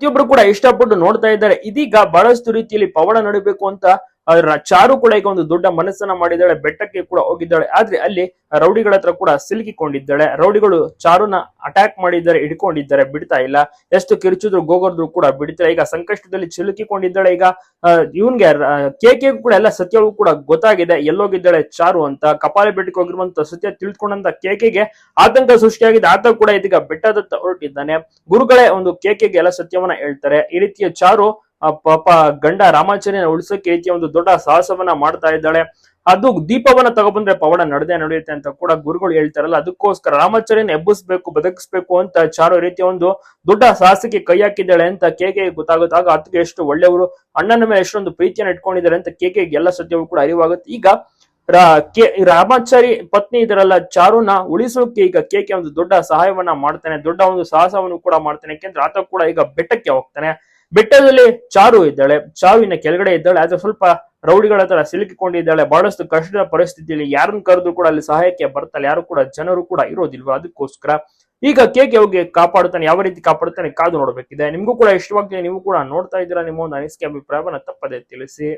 ಪ್ರತಿಯೊಬ್ರು ಕೂಡ ಇಷ್ಟಪಟ್ಟು ನೋಡ್ತಾ ಇದ್ದಾರೆ. ಇದೀಗ ಬಹಳಷ್ಟು ರೀತಿಯಲ್ಲಿ ಪವಾಡ ನಡೀಬೇಕು ಅಂತ ಚಾರು ಕೂಡ ಈಗ ಒಂದು ದೊಡ್ಡ ಮನಸ್ಸನ್ನ ಮಾಡಿದ್ದಾಳೆ, ಬೆಟ್ಟಕ್ಕೆ ಕೂಡ ಹೋಗಿದ್ದಾಳೆ. ಆದ್ರೆ ಅಲ್ಲಿ ರೌಡಿಗಳ ಹತ್ರ ಕೂಡ ಸಿಲುಕಿಕೊಂಡಿದ್ದಾಳೆ. ರೌಡಿಗಳು ಚಾರುನ ಅಟ್ಯಾಕ್ ಮಾಡಿದ್ದಾರೆ, ಹಿಡ್ಕೊಂಡಿದ್ದಾರೆ, ಬಿಡ್ತಾ ಇಲ್ಲ. ಎಷ್ಟು ಕಿರುಚಿದ್ರು, ಗೋಗರ್ದ್ರು ಕೂಡ ಬಿಡ್ತಾರೆ ಈಗ ಸಂಕಷ್ಟದಲ್ಲಿ ಸಿಲುಕಿಕೊಂಡಿದ್ದಾಳೆ. ಈಗ ಇವನ್ಗೆ ಕೇಕೆ ಕೂಡ ಎಲ್ಲ ಸತ್ಯವೂ ಕೂಡ ಗೊತ್ತಾಗಿದೆ. ಎಲ್ಲೋಗಿದ್ದಾಳೆ ಚಾರು ಅಂತ. ಕಪಾಲಿ ಬೆಟ್ಟಕ್ಕೆ ಹೋಗಿರುವಂತ ಸತ್ಯ ತಿಳ್ಕೊಂಡಂತ ಕೇಕೆಗೆ ಆತಂಕ ಸೃಷ್ಟಿಯಾಗಿದೆ. ಆತ ಕೂಡ ಇದೀಗ ಬೆಟ್ಟದತ್ತ ಹೊರಟಿದ್ದಾನೆ. ಗುರುಗಳೇ ಒಂದು ಕೆಕೆಗೆ ಎಲ್ಲ ಸತ್ಯವನ್ನ ಹೇಳ್ತಾರೆ. ಈ ರೀತಿಯ ಚಾರು ಆ ಪಾಪ ಗಂಡ ರಾಮಾಚಾರ್ಯನ ಉಳಿಸೋಕೆ ರೀತಿಯ ಒಂದು ದೊಡ್ಡ ಸಾಹಸವನ್ನ ಮಾಡ್ತಾ ಇದ್ದಾಳೆ. ಅದು ದೀಪವನ್ನ ತಗೊಬಂದ್ರೆ ಪವಾಡ ನಡೆದೇ ನಡೆಯುತ್ತೆ ಅಂತ ಕೂಡ ಗುರುಗಳು ಹೇಳ್ತಾರಲ್ಲ. ಅದಕ್ಕೋಸ್ಕರ ರಾಮಾಚಾರ್ಯನ ಎಬ್ಬಿಸ್ಬೇಕು, ಬದುಕಿಸ್ಬೇಕು ಅಂತ ಚಾರು ರೀತಿಯ ಒಂದು ದೊಡ್ಡ ಸಾಹಸಕ್ಕೆ ಕೈ ಹಾಕಿದ್ದಾಳೆ ಅಂತ ಕೇಕೆ ಗೊತ್ತಾಗುತ್ತೆ ಆಗ ಅದಕ್ಕೆ ಎಷ್ಟು ಒಳ್ಳೆಯವರು, ಅಣ್ಣನ ಮೇಲೆ ಎಷ್ಟೊಂದು ಪ್ರೀತಿಯನ್ನು ಇಟ್ಕೊಂಡಿದ್ದಾರೆ ಅಂತ ಕೇಕೆ ಎಲ್ಲ ಸತ್ಯವೂ ಕೂಡ ಅರಿವಾಗುತ್ತೆ. ಈಗ ರಾ- ಕೆ- ರಾಮಾಚಾರಿ ಪತ್ನಿ ಇದರಲ್ಲ ಚಾರುನ ಉಳಿಸೋಕೆ ಈಗ ಕೆಕೆ ಒಂದು ದೊಡ್ಡ ಸಹಾಯವನ್ನ ಮಾಡ್ತಾನೆ, ದೊಡ್ಡ ಒಂದು ಸಾಹಸವನ್ನು ಕೂಡ ಮಾಡ್ತಾನೆ. ಯಾಕೆಂದ್ರೆ ಆತ ಕೂಡ ಈಗ ಬೆಟ್ಟಕ್ಕೆ ಹೋಗ್ತಾನೆ. ಬೆಟ್ಟದಲ್ಲಿ ಚಾರು ಇದ್ದಾಳೆ, ಚಾವಿನ ಕೆಳಗಡೆ ಇದ್ದಾಳೆ, ಆದ್ರೆ ಸ್ವಲ್ಪ ರೌಡಿಗಳ ಹತ್ರ ಸಿಲುಕಿಕೊಂಡಿದ್ದಾಳೆ, ಬಹಳಷ್ಟು ಕಷ್ಟದ ಪರಿಸ್ಥಿತಿಯಲ್ಲಿ ಯಾರನ್ನು ಕರೆದು ಕೂಡ ಅಲ್ಲಿ ಸಹಾಯಕ್ಕೆ ಬರ್ತಾಳೆ, ಯಾರು ಕೂಡ, ಜನರು ಕೂಡ ಇರೋದಿಲ್ವಾ ಅದಕ್ಕೋಸ್ಕರ. ಈಗ ಕೇಕೆ ಹೋಗಿ ಕಾಪಾಡುತ್ತಾನೆ ಯಾವ ರೀತಿ ಕಾಪಾಡುತ್ತಾನೆ ಕಾದು ನೋಡ್ಬೇಕಿದೆ. ನಿಮ್ಗೂ ಕೂಡ ಇಷ್ಟವಾಗ್ತದೆ, ನೀವು ಕೂಡ ನೋಡ್ತಾ ಇದ್ದೀರಾ, ನಿಮ್ಮ ಒಂದು ಅನಿಸಿಕೆ, ಅಭಿಪ್ರಾಯವನ್ನು ತಪ್ಪದೆ ತಿಳಿಸಿ.